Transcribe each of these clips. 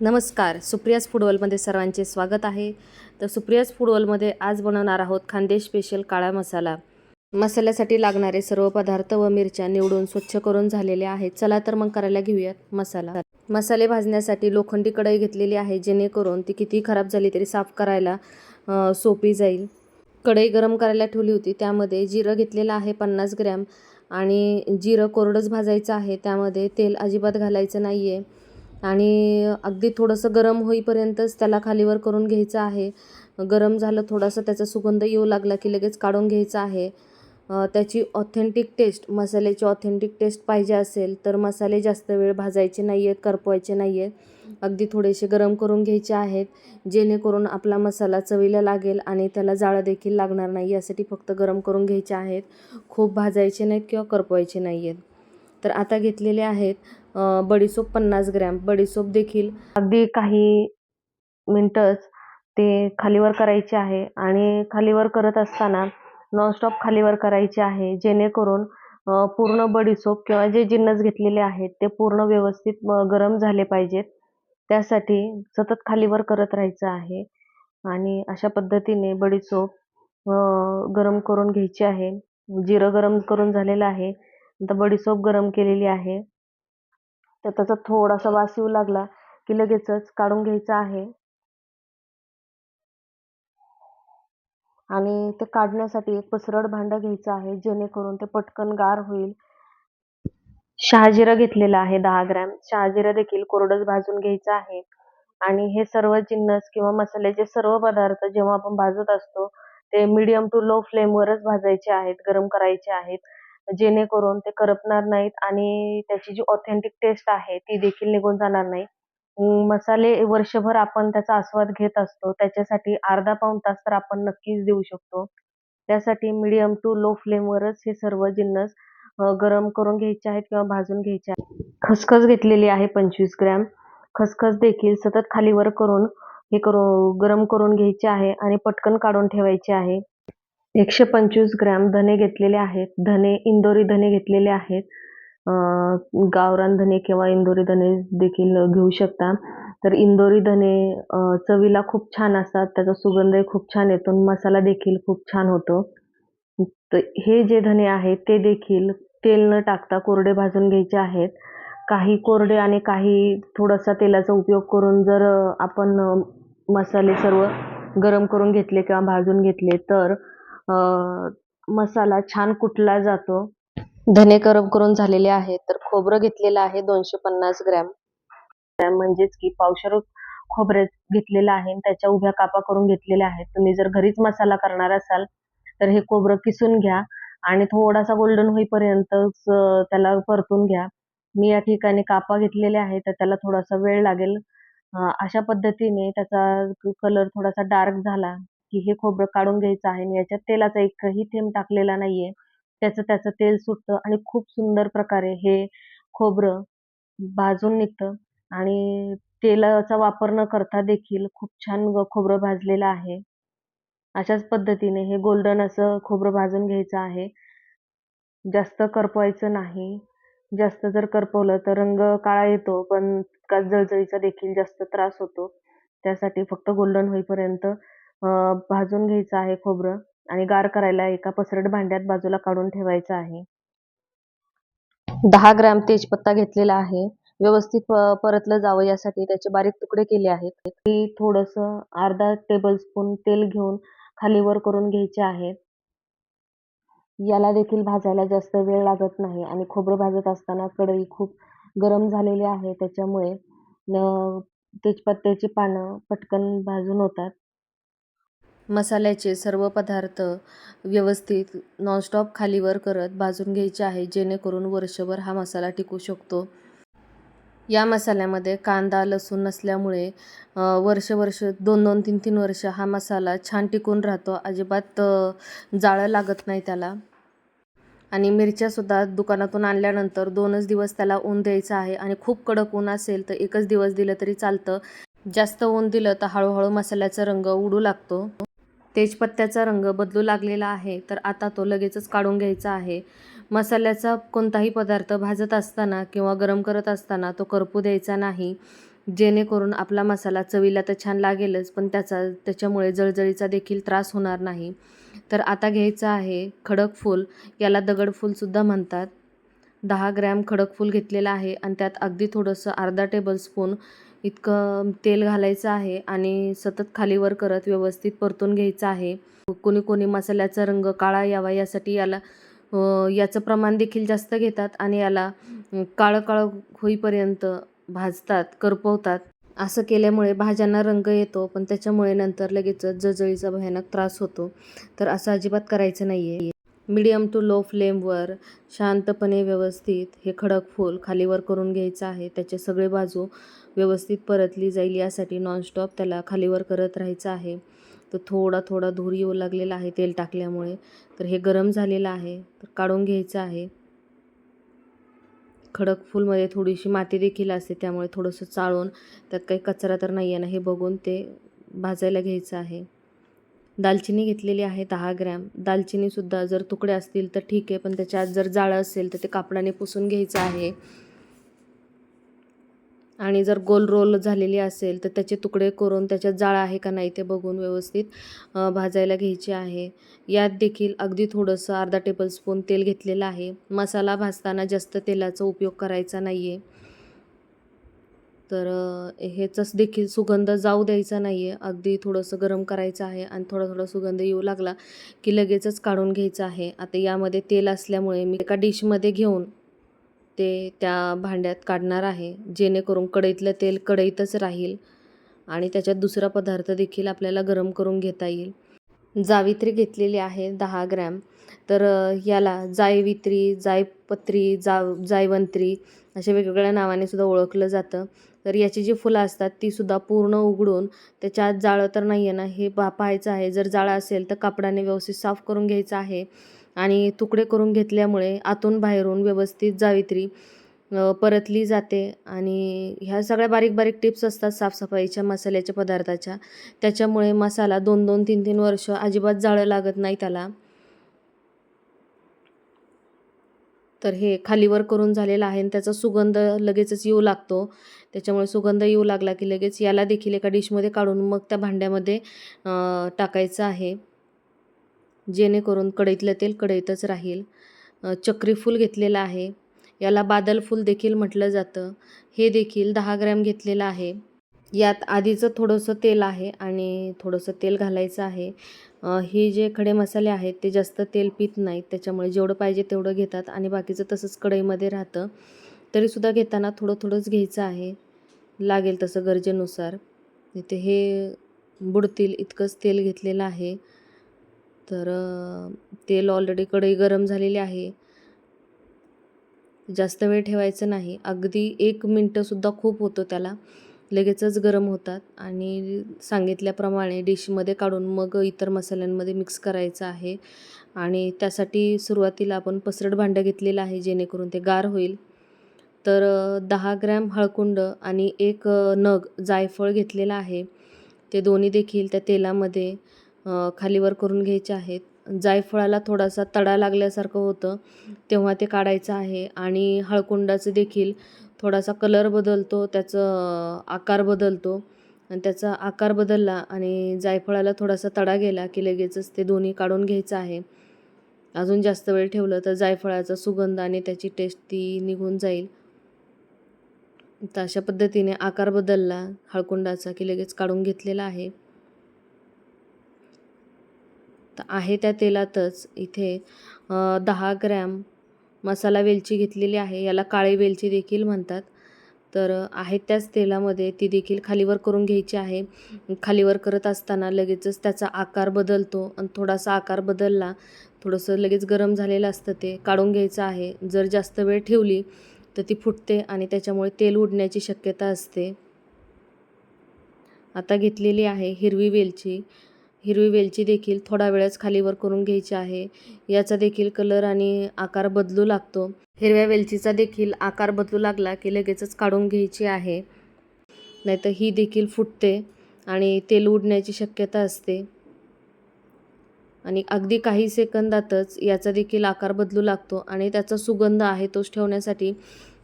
नमस्कार सुप्रियाज फुटबॉलमध्ये सर्वांचे स्वागत आहे. तर सुप्रियाज फुटबॉलमध्ये आज बनवणार आहोत खानदेश स्पेशल काळा मसाला. मसाल्यासाठी लागणारे सर्व पदार्थ व मिरच्या निवडून स्वच्छ करून झालेले आहेत. चला तर मग करायला घेऊयात मसाला. मसाले भाजण्यासाठी लोखंडी कढई घेतलेली आहे जेणेकरून ती किती खराब झाली तरी साफ करायला सोपी जाईल. कढई गरम करायला ठेवली होती त्यामध्ये जिरं घेतलेलं आहे पन्नास ग्रॅम. आणि जिरं कोरडंच भाजायचं आहे त्यामध्ये तेल अजिबात घालायचं नाही आहे आणि अगदी थोडंसं गरम होईपर्यंतच त्याला खालीवर करून घ्यायचं आहे. गरम झालं थोडंसं त्याचा सुगंध येऊ लागला की लगेच काढून घ्यायचं आहे. त्याची ऑथेंटिक टेस्ट मसाल्याची ऑथेंटिक टेस्ट पाहिजे असेल तर मसाले जास्त वेळ भाजायचे नाही आहेत करपवायचे नाही आहेत अगदी थोडेसे गरम करून घ्यायचे आहेत जेणेकरून आपला मसाला चवीला लागेल आणि त्याला जाळं देखील लागणार नाही यासाठी फक्त गरम करून घ्यायचे आहेत. खूप भाजायचे नाहीत किंवा करपवायचे नाही आहेत तर आता घेतलेले आहेत बडीसोप पन्नास ग्रॅम. बडीसोप देखील अगदी काही मिनटंच ते खालीवर करायचे आहे आणि खालीवर करत असताना नॉनस्टॉप खालीवर करायचे आहे जेणेकरून पूर्ण बडीसोप किंवा जे जिन्नस घेतलेले आहेत ते पूर्ण व्यवस्थित म, गरम झाले पाहिजेत. त्यासाठी सतत खालीवर करत राहायचं आहे आणि अशा पद्धतीने बडीसोप गरम करून घ्यायची आहे. जिरं गरम करून झालेलं आहे. आता बडीसोप गरम केलेली आहे. तर त्याचा थोडासा वास येऊ लागला की लगेचच काढून घ्यायचा आहे. आणि ते काढण्यासाठी एक पसरड भांडं घ्यायचं आहे जेणेकरून ते पटकन गार होईल. शहाजिरं घेतलेला आहे दहा ग्रॅम. शहाजीरा देखील कोरडंच भाजून घ्यायचं आहे. आणि हे सर्व जिन्नस किंवा मसाल्याचे सर्व पदार्थ जेव्हा आपण भाजत असतो ते मीडियम टू लो फ्लेमवरच भाजायचे आहेत गरम करायचे आहेत. जेणेकरून ते करपणार नाहीत आणि त्याची जी ऑथेंटिक टेस्ट आहे ती देखील निघून जाणार नाही. मसाले वर्षभर आपण त्याचा आस्वाद घेत असतो. त्याच्यासाठी अर्धा पाऊण तास तर आपण नक्कीच देऊ शकतो. त्यासाठी मिडियम टू लो फ्लेमवरच हे सर्व जिन्नस गरम करून घ्यायचे आहेत किंवा भाजून घ्यायचे आहेत. खसखस घेतलेली आहे पंचवीस ग्रॅम. खसखस देखील सतत खालीवर करून हे करू गरम करून घ्यायचे आहे आणि पटकन काढून ठेवायचे आहे. एकशे पंचवीस ग्रॅम धने घेतलेले आहेत. धने इंदोरी धने घेतलेले आहेत. गावरान धने किंवा इंदोरी धने देखील घेऊ शकता. तर इंदोरी धने चवीला खूप छान असतात. त्याचा सुगंधही खूप छान येतो मसाला देखील खूप छान होतो. तर हे जे धने आहेत ते देखील तेल न टाकता कोरडे भाजून घ्यायचे आहेत. काही कोरडे आणि काही थोडासा तेलाचा उपयोग करून जर आपण मसाले सर्व गरम करून घेतले किंवा भाजून घेतले तर मसाला छान कुटला जातो. धने गरम करून झालेले आहेत तर खोबरं घेतलेलं आहे दोनशे पन्नास ग्रॅम. म्हणजेच की पावशर खोबरे घेतलेलं आहे आणि त्याच्या उभ्या कापा करून घेतलेल्या आहेत. तुम्ही जर घरीच मसाला करणार असाल तर हे खोबरं किसून घ्या आणि थोडासा गोल्डन होईपर्यंत त्याला परतून घ्या. मी या ठिकाणी कापा घेतलेले आहे तर त्याला थोडासा वेळ लागेल. अशा पद्धतीने त्याचा कलर थोडासा डार्क झाला. की हे खोबरं काढून घ्यायचं आहे आणि याच्यात तेलाचा एकही थेंब टाकलेला नाहीये. त्याचं त्याचं तेल सुटतं आणि खूप सुंदर प्रकारे हे खोबरं भाजून निघतं आणि तेलाचा वापर न करता देखील खूप छान खोबरं भाजलेलं आहे. अशाच पद्धतीने हे गोल्डन असं खोबरं भाजून घ्यायचं आहे. जास्त करपवायचं नाही. जास्त जर करपवलं तर रंग काळा येतो पण जळजळीचा देखील जास्त त्रास होतो. त्यासाठी फक्त गोल्डन होईपर्यंत भाजून घ्यायचं आहे खोबरं आणि गार करायला एका पसरट भांड्यात बाजूला काढून ठेवायचं आहे. दहा ग्रॅम तेजपत्ता घेतलेला आहे. व्यवस्थित प- परतलं जावं यासाठी त्याचे बारीक तुकडे केले आहेत. ते थोडंसं अर्धा टेबलस्पून तेल घेऊन खालीवर करून घ्यायचे आहे. याला देखील भाजायला जास्त वेळ लागत नाही आणि खोबरं भाजत असताना कढई खूप गरम झालेली आहे. त्याच्यामुळे तेजपत्त्याची पानं पटकन भाजून होतात. मसाल्याचे सर्व पदार्थ व्यवस्थित नॉनस्टॉप खालीवर करत भाजून घ्यायचे आहे जेणेकरून वर्षभर हा मसाला टिकू शकतो. या मसाल्यामध्ये कांदा लसूण नसल्यामुळे वर्ष वर्ष दोन दोन तीन तीन वर्ष हा मसाला छान टिकून राहतो. अजिबात जाळं लागत नाही त्याला. आणि मिरच्यासुद्धा दुकानातून आणल्यानंतर दोनच दिवस त्याला ऊन द्यायचं आहे आणि खूप कडक ऊन असेल तर एकच दिवस दिलं तरी चालतं. जास्त ऊन दिलं तर हळूहळू मसाल्याचा रंग उडू लागतो. तेजपत्त्याचा रंग बदलू लागलेला आहे तर आता तो लगेचच काढून घ्यायचा आहे. मसाल्याचा कोणताही पदार्थ भाजत असताना किंवा गरम करत असताना तो करपू द्यायचा नाही. जेणेकरून आपला मसाला चवीला तर छान लागेलच पण त्याचा त्याच्यामुळे जळजळीचा देखील त्रास होणार नाही. तर आता घ्यायचं आहे खडक फूल याला दगड फूलसुद्धा म्हणतात. दहा ग्रॅम खडक फूल घेतलेलं आहे आणि त्यात अगदी थोडंसं अर्धा टेबलस्पून इतकं तेल घालायचं आहे आणि सतत खालीवर करत व्यवस्थित परतून घ्यायचं आहे. कोणी कोणी मसाल्याचा रंग काळा यावा यासाठी याला याचं प्रमाण देखील जास्त घेतात आणि याला काळं काळं होईपर्यंत भाजतात करपवतात. असं केल्यामुळे भाज्यांना रंग येतो पण त्याच्यामुळे नंतर लगेचच जळजळीचा भयानक त्रास होतो. तर असं अजिबात करायचं नाही आहे मीडियम टू लो फ्लेमवर शांतपणे व्यवस्थित हे खडक फूल खालीवर करून घ्यायचं आहे. त्याचे सगळे बाजू व्यवस्थित परतली जाईल यासाठी नॉनस्टॉप त्याला खालीवर करत राहायचं आहे. तर थोडा थोडा धूर येऊ लागलेला आहे तेल टाकल्यामुळे. तर हे गरम झालेलं आहे. तर काढून घ्यायचं आहे. खडक फूलमध्ये थोडीशी माती देखील असते त्यामुळे थोडंसं चाळून त्यात काही कचरा तर नाही आहे ना हे बघून ते भाजायला घ्यायचं आहे. दालचिनी घेतलेली आहे दहा ग्रॅम. दालचिनीसुद्धा जर तुकडे असतील तर ठीक आहे पण त्याच्यात जर जाळं असेल तर ते कापडाने पुसून घ्यायचं आहे. आणि जर गोल रोल झालेली असेल तर त्याचे तुकडे करून त्याच्यात जाळं आहे का नाही ते बघून व्यवस्थित भाजायला घ्यायचे आहे. यात देखील अगदी थोडंसं अर्धा टेबलस्पून तेल घेतलेलं आहे. मसाला भाजताना जास्त तेलाचा उपयोग करायचा नाही आहे तर ह्याचाच देखील सुगंध जाऊ द्यायचा नाही आहे अगदी थोडंसं गरम करायचं आहे आणि थोडा थोडा सुगंध येऊ लागला की लगेचच काढून घ्यायचं आहे. आता यामध्ये तेल असल्यामुळे मी एका डिशमध्ये घेऊन ते त्या भांड्यात काढणार आहे जेणेकरून कढईतलं तेल कढईतच राहील आणि त्याच्यात दुसरा पदार्थ देखील आपल्याला गरम करून घेता येईल. जावित्री घेतलेली आहे दहा ग्रॅम. तर याला जायवित्री जायपत्री जा जायवंत्री अशा वेगवेगळ्या नावाने सुद्धा ओळखलं जातं. तर याची जी फुलं असतात तीसुद्धा पूर्ण उघडून त्याच्यात जाळं तर नाही आहे ना हे पा पाहायचं आहे. जर जाळं असेल तर कापडाने व्यवस्थित साफ करून घ्यायचं आहे. आणि तुकडे करून घेतल्यामुळे आतून बाहेरून व्यवस्थित जावित्री परतली जाते. आणि ह्या सगळ्या बारीक बारीक टिप्स असतात साफसफाईच्या मसाल्याच्या पदार्थाच्या. त्याच्यामुळे मसाला दोन दोन तीन तीन वर्ष अजिबात जाळं लागत नाही त्याला. तर हे खालीवर करून झालेलं आहे आणि त्याचा सुगंध लगेचच येऊ लागतो. त्याच्यामुळे सुगंध येऊ लागला की लगेच याला देखील एका डिशमध्ये काढून मग त्या भांड्यामध्ये टाकायचं आहे. जेणेकरून कढईतलं तेल कढईतच राहील. चक्री फूल घेतलेलं आहे. याला बादल फूल देखील म्हटलं जातं. हे देखील दहा ग्रॅम घेतलेलं आहे. यात आधीचं थोडंसं तेल आहे आणि थोडंसं तेल घालायचं आहे. हे जे खडे मसाले आहेत ते जास्त तेल पित नाहीत. त्याच्यामुळे जेवढं पाहिजे तेवढं घेतात आणि बाकीचं तसंच कढईमध्ये राहतं. तरीसुद्धा घेताना थोडं थोडंच घ्यायचं आहे. लागेल तसं गरजेनुसार. इथे हे बुडतील इतकंच तेल घेतलेलं आहे. तर तेल ऑलरेडी कढई गरम झालेली आहे. जास्त वेळ ठेवायचं नाही. अगदी एक मिनटंसुद्धा खूप होतं त्याला. लगेचच गरम होतात आणि सांगितल्याप्रमाणे डिशमध्ये काढून मग इतर मसाल्यांमध्ये मिक्स करायचं आहे. आणि त्यासाठी सुरुवातीला आपण पसरट भांडं घेतलेलं आहे जेणेकरून ते गार होईल. तर दहा ग्रॅम हळकुंड आणि एक नग जायफळ घेतलेलं आहे. ते दोन्ही देखील त्या तेलामध्ये खालीवर करून घ्यायचे आहेत. जायफळाला थोडासा तडा लागल्यासारखं होतं तेव्हा ते काढायचं आहे. आणि हळकुंडाचं देखील थोडासा कलर बदलतो त्याचं आकार बदलतो. आणि त्याचा आकार बदलला आणि जायफळाला थोडासा तडा गेला की लगेचच ते दोन्ही काढून घ्यायचं आहे. अजून जास्त वेळ ठेवलं तर जायफळाचा सुगंध आणि त्याची टेस्ट ती निघून जाईल. तर अशा पद्धतीने आकार बदलला हळकुंडाचा की लगेच काढून घेतलेला आहे. तर आहे त्या तेलातच इथे दहा ग्रॅम मसाला वेलची घेतलेली आहे. याला काळी वेलची देखील म्हणतात. तर आहे त्याच तेलामध्ये. ती देखील खालीवर करून घ्यायची आहे. खालीवर करत असताना लगेचच त्याचा आकार बदलतो आणि थोडासा आकार बदलला थोडंसं लगेच गरम झालेलं असतं ते काढून घ्यायचं आहे. जर जास्त वेळ ठेवली तर ती फुटते आणि त्याच्यामुळे तेल उडण्याची शक्यता असते. आता घेतलेली आहे हिरवी वेलची. हिरवी वेलची देखील थोडा वेळच खालीवर करून घ्यायची आहे. याचा देखील कलर आणि आकार बदलू लागतो. हिरव्या वेलचीचा देखील आकार बदलू लागला की लगेचच काढून घ्यायची आहे. नाहीतर ही देखील फुटते आणि तेल उडण्याची शक्यता असते. आणि अगदी काही सेकंदातच याचा देखील आकार बदलू लागतो आणि त्याचा सुगंध आहे तोच ठेवण्यासाठी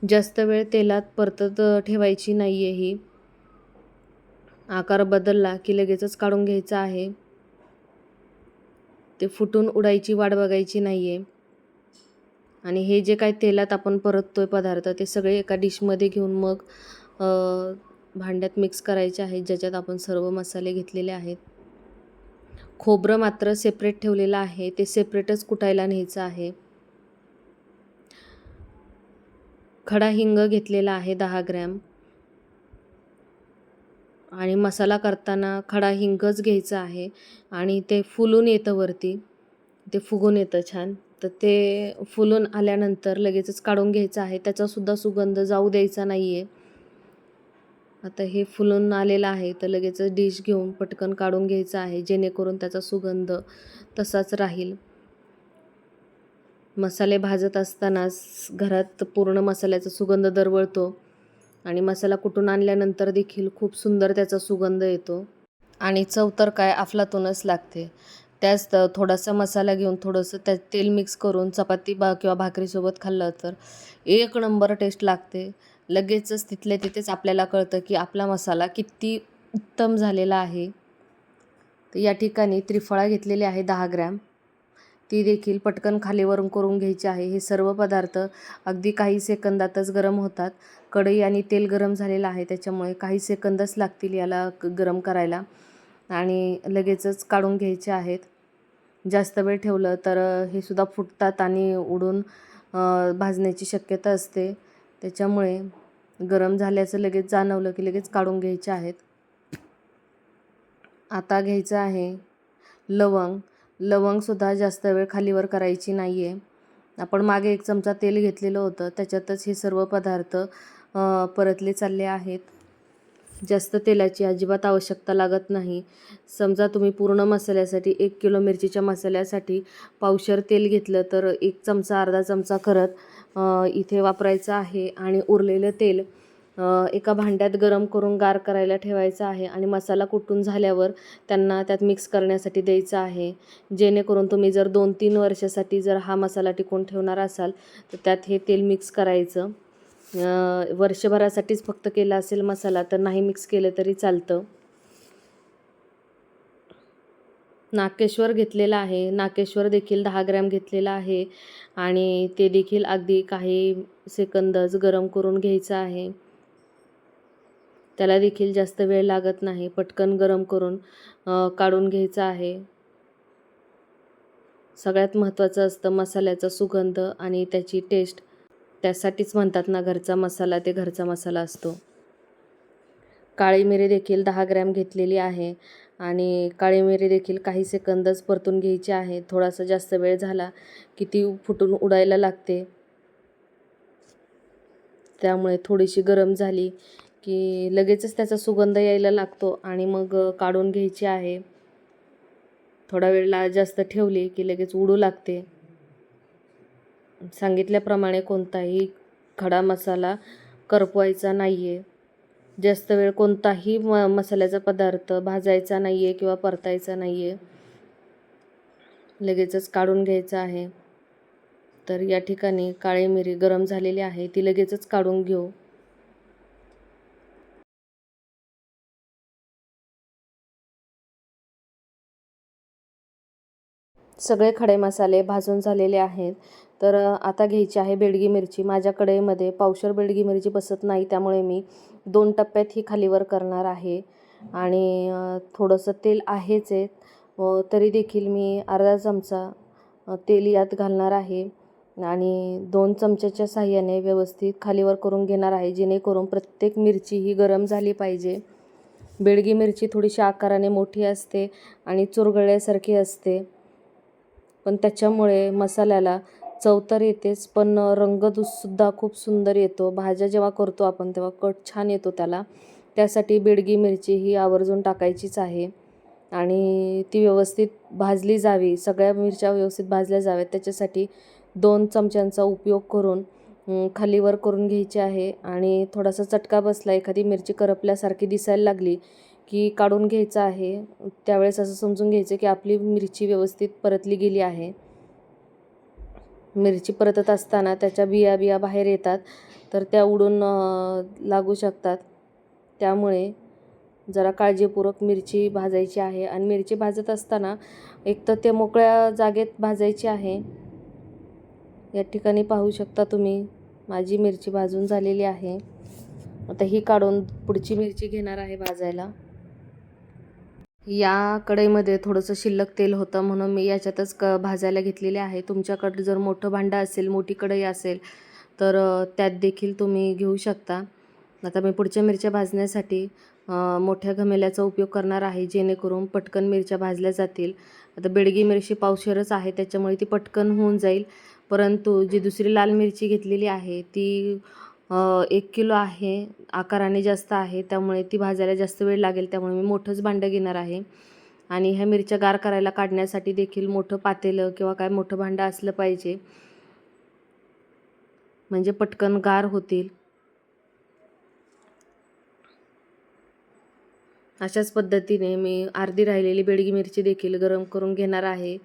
जास्त वेळ तेलात परतत ठेवायची नाही आहे ही. आकार बदलला की लगेचच काढून घ्यायचा आहे. ते फुटून उडायची वाट बघायची नाही आहे आणि हे जे काय तेलात आपण परततो आहे पदार्थ ते सगळे एका डिशमध्ये घेऊन मग भांड्यात मिक्स करायचे आहेत ज्याच्यात आपण सर्व मसाले घेतलेले आहेत. खोबरं मात्र सेपरेट ठेवलेलं आहे ते सेपरेटच कुटायला न्यायचं आहे. खडा हिंग घेतलेला आहे दहा ग्रॅम. आणि मसाला करताना खडा हिंगच घ्यायचा आहे आणि ते फुलून येतं वरती. ते फुगून येतं छान. तर ते फुलून आल्यानंतर लगेचच काढून घ्यायचं आहे. त्याचासुद्धा सुगंध जाऊ द्यायचा नाही आहे आता हे फुलून आलेलं आहे. तर लगेचच डिश घेऊन पटकन काढून घ्यायचं आहे. जेणेकरून त्याचा सुगंध तसाच राहील. मसाले भाजत असतानाच घरात पूर्ण मसाल्याचा सुगंध दरवळतो. आणि मसाला कुटून आणल्यानंतर देखील खूप सुंदर त्याचा सुगंध येतो. आणि चव तर काय अफलातूनच लागते. त्याच थोडासा मसाला घेऊन थोडंसं त्यात तेल मिक्स करून चपाती बा किंवा भाकरीसोबत खाल्लं तर एक नंबर टेस्ट लागते. लगेचच तिथल्या तिथेच आपल्याला कळतं की आपला मसाला किती उत्तम झालेला आहे. तर या ठिकाणी त्रिफळा घेतलेली आहे दहा ग्रॅम. ती देखील पटकन खालीवरून करून घ्यायची आहे. हे सर्व पदार्थ अगदी काही सेकंदातच गरम होतात. कढई आणि तेल गरम झालेलं आहे. त्याच्यामुळे काही सेकंदच लागतील याला क- गरम करायला. आणि लगेचच काढून घ्यायचे आहेत. जास्त वेळ ठेवलं तर हे सुद्धा फुटतात आणि उडून भाजण्याची शक्यता असते. त्याच्यामुळे गरम झाल्याचं लगेच जाणवलं की लगेच काढून घ्यायचे आहेत. आता घ्यायचं आहे लवंग. लवंगसुद्धा जास्त वेळ खालीवर करायची नाही आहे आपण मागे एक चमचा तेल घेतलेलं होतं. त्याच्यातच हे सर्व पदार्थ परतले चालले आहेत. जास्त तेलाची अजिबात आवश्यकता लागत नाही. समजा तुम्ही पूर्ण मसाल्यासाठी एक किलो मिरचीच्या मसाल्यासाठी पावशर तेल घेतलं तर एक चमचा अर्धा चमचा करत इथे वापरायचं आहे. आणि उरलेलं तेल एका भांड्यात गरम करून गार करायला ठेवायचं आहे आणि मसाला कुटून झाल्यावर त्यांना त्यात मिक्स करण्यासाठी द्यायचं आहे. जेणेकरून तुम्ही जर दोन तीन वर्षासाठी जर हा मसाला टिकून ठेवणार असाल तर त्यात हे तेल मिक्स करायचं. वर्षभरासाठीच फक्त केला असेल मसाला तर नाही मिक्स केलं तरी चालतं. नाकेश्वर घेतलेला आहे. नाकेश्वर देखील दहा ग्रॅम घेतलेला आहे आणि ते देखील अगदी काही सेकंदच गरम करून घ्यायचं आहे. त्याला देखील जास्त वेळ लागत नाही. पटकन गरम करून काढून घ्यायचं आहे. सगळ्यात महत्त्वाचं असतं मसाल्याचा सुगंध आणि त्याची टेस्ट त्यासाठीच म्हणतात ना घरचा मसाला ते घरचा मसाला असतो. काळी मिरी देखील दहा ग्रॅम घेतलेली आहे आणि काळी मिरी देखील काही सेकंदच परतून घ्यायची आहे. थोडासा जास्त वेळ झाला की ती फुटून उडायला लागते. त्यामुळे थोडीशी गरम झाली की लगेचच त्याचा सुगंध यायला लागतो आणि मग काढून घ्यायची आहे. थोडा वेळला जास्त ठेवली की लगेच उडू लागते. सांगितल्याप्रमाणे कोणताही खडा मसाला करपवायचा नाही आहे जास्त वेळ कोणताही म मसाल्याचा पदार्थ भाजायचा नाही आहे किंवा परतायचा नाही आहे लगेचच काढून घ्यायचं आहे. तर या ठिकाणी काळी मिरी गरम झालेली आहे. ती लगेचच काढून घेऊ. सगळे खडे मसाले भाजून झालेले आहेत. तर आता घ्यायची आहे बेडगी मिरची. माझ्या कढईमध्ये पावशर बेडगी मिरची बसत नाही त्यामुळे मी दोन टप्प्यात ही खालीवर करणार आहे. आणि थोडंसं तेल आहेच आहे. तरी देखील मी अर्धा चमचा तेल यात घालणार आहे. आणि दोन चमच्याच्या साह्याने व्यवस्थित खालीवर करून घेणार आहे जेणेकरून प्रत्येक मिरची ही गरम झाली पाहिजे. बेडगी मिरची थोडीशी आकाराने मोठी असते आणि चुरगळ्यासारखी असते. पण त्याच्यामुळे मसाल्याला चव तर येतेच पण रंगसुद्धा खूप सुंदर येतो. भाज्या जेव्हा करतो आपण तेव्हा कट छान येतो त्याला. त्यासाठी बेडगी मिरची ही आवर्जून टाकायचीच आहे. आणि ती व्यवस्थित भाजली जावी सगळ्या मिरच्या व्यवस्थित भाजल्या जाव्यात. त्याच्यासाठी दोन चमच्यांचा उपयोग करून खालीवर करून घ्यायची आहे. आणि थोडासा चटका बसला एखादी मिरची करपल्यासारखी दिसायला लागली की काढून घ्यायचं आहे. त्यावेळेस असं समजून घ्यायचं की आपली मिरची व्यवस्थित परतली गेली आहे. मिरची परतत असताना त्याच्या बिया बिया बाहेर येतात तर त्या उडून लागू शकतात. त्यामुळे जरा काळजीपूर्वक मिरची भाजायची आहे आणि मिरची भाजत असताना एक तर ते मोकळ्या जागेत भाजायची आहे. या ठिकाणी पाहू शकता तुम्ही माझी मिरची भाजून झालेली आहे. आता ही काढून पुढची मिरची घेणार आहे भाजायला. या कढईमध्ये थोडंसं शिल्लक तेल होतं म्हणून मी याच्यातच क भाजायला घेतलेले आहे. तुमच्याकडे जर मोठं भांडं असेल मोठी कढई असेल तर त्यात देखील तुम्ही घेऊ शकता. आता मी पुढच्या मिरच्या भाजण्यासाठी मोठ्या घमेल्याचा उपयोग करणार आहे जेणेकरून पटकन मिरच्या भाजल्या जातील. आता बेडगी मिरची पावशेरच आहे त्याच्यामुळे ती पटकन होऊन जाईल. परंतु जी दुसरी लाल मिरची घेतलेली आहे ती एक किलो आहे आकाराने जास्त आहे त्यामुळे ती भाजायला जास्त वेळ लागेल त्यामुळे मी मोठंच भांडं घेणार आहे. आणि ह्या मिरच्या गार करायला काढण्यासाठी देखील मोठं पातेलं किंवा काय मोठं भांडं असलं पाहिजे. म्हणजे पटकन गार होतील. अशाच पद्धतीने मी अर्धी राहिलेली बेडगी मिरची देखील गरम करून घेणार आहे.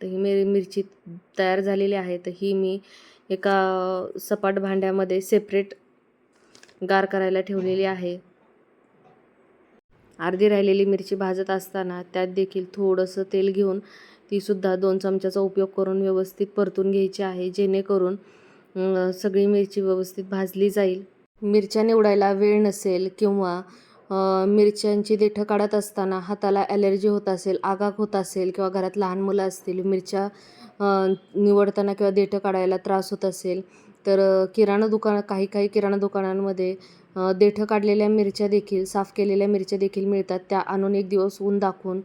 तर ही मेरी मिरची तयार झालेली आहे. तर ही मी एका सपाट भांड्यामध्ये सेपरेट गार करायला ठेवलेली आहे. अर्धी राहिलेली मिरची भाजत असताना त्यात देखील थोडंसं तेल घेऊन तीसुद्धा दोन चमच्याचा उपयोग करून व्यवस्थित परतून घ्यायची आहे जेणेकरून सगळी मिरची व्यवस्थित भाजली जाईल. मिरच्या निवडायला वेळ नसेल किंवा मिरच्यांची देठं काढत असताना हाताला ॲलर्जी होत असेल आगाग होत असेल किंवा घरात लहान मुलं असतील मिरच्या निवडताना किंवा देठं काढायला त्रास होत असेल तर किराणा दुकान काही काही किराणा दुकानांमध्ये देठं काढलेल्या मिरच्या देखील साफ केलेल्या मिरच्या देखील मिळतात. त्या आणून एक दिवस ऊन दाखवून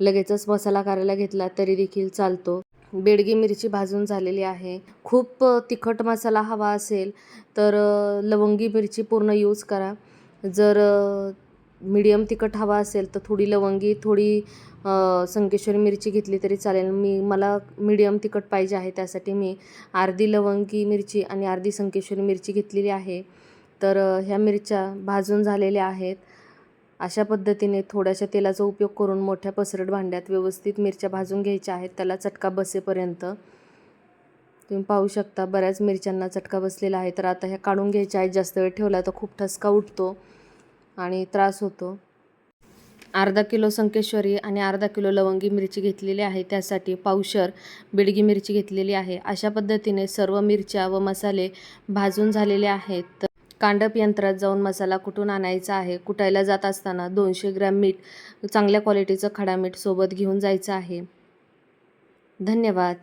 लगेचच मसाला करायला घेतला तरी देखील चालतो. बेडगी मिरची भाजून झालेली आहे. खूप तिखट मसाला हवा असेल तर लवंगी मिरची पूर्ण यूज करा. जर मीडियम तिखट हवा असेल तर थोडी लवंगी थोडी संकेश्वरी मिरची घेतली तरी चालेल. मी मला मीडियम तिखट पाहिजे आहे त्यासाठी मी अर्धी लवंगी मिरची आणि अर्धी संकेश्वरी मिरची घेतलेली आहे. तर ह्या मिरच्या भाजून झालेल्या आहेत. अशा पद्धतीने थोड्याशा तेलाचा उपयोग करून मोठ्या पसरट भांड्यात व्यवस्थित मिरच्या भाजून घ्यायच्या आहेत. त्याला चटका बसेपर्यंत. तुम्ही पाहू शकता बऱ्याच मिरच्यांना चटका बसलेला आहे. तर आता ह्या काढून घ्यायच्या आहेत. जास्त वेळ ठेवला तर खूप ठसका उठतो. आणि त्रास होतो. अर्धा किलो संकेश्वरी आणि अर्धा किलो लवंगी मिरची घेतलेली आहे. त्यासाठी पावशर बिडगी मिरची घेतलेली आहे. अशा पद्धतीने सर्व मिरच्या व मसाले भाजून झालेले आहेत. कांडप यंत्रात जाऊन मसाला कुटून आणायचा आहे? कुटायला जात असताना दोनशे ग्रॅम मीठ चांगल्या क्वालिटीचं खडा मीठ सोबत घेऊन जायचं आहे. धन्यवाद.